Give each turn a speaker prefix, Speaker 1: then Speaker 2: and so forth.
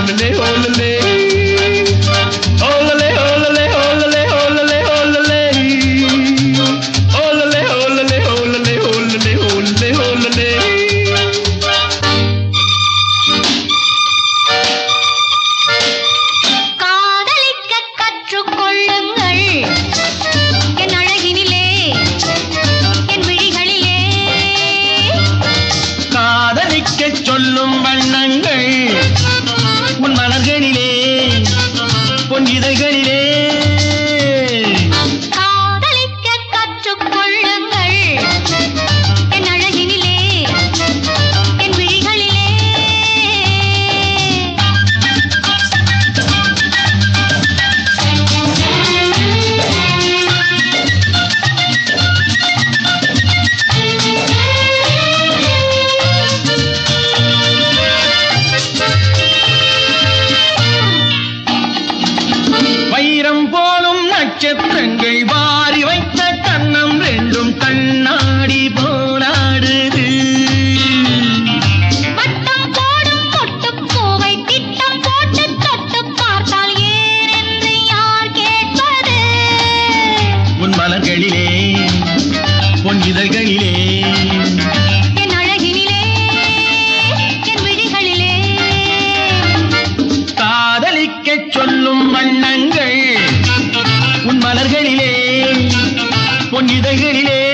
Speaker 1: whole இதழ்களிலே செத்தங்கை வாரி வைத்த கண்ணம் ரெண்டும் தன்னாடி போராடுது
Speaker 2: வட்டம் போடும் ஒட்டும் கோவை திட்டம் போட்டு
Speaker 1: தொட்டு இதழ்களிலே பொன் இதழிலே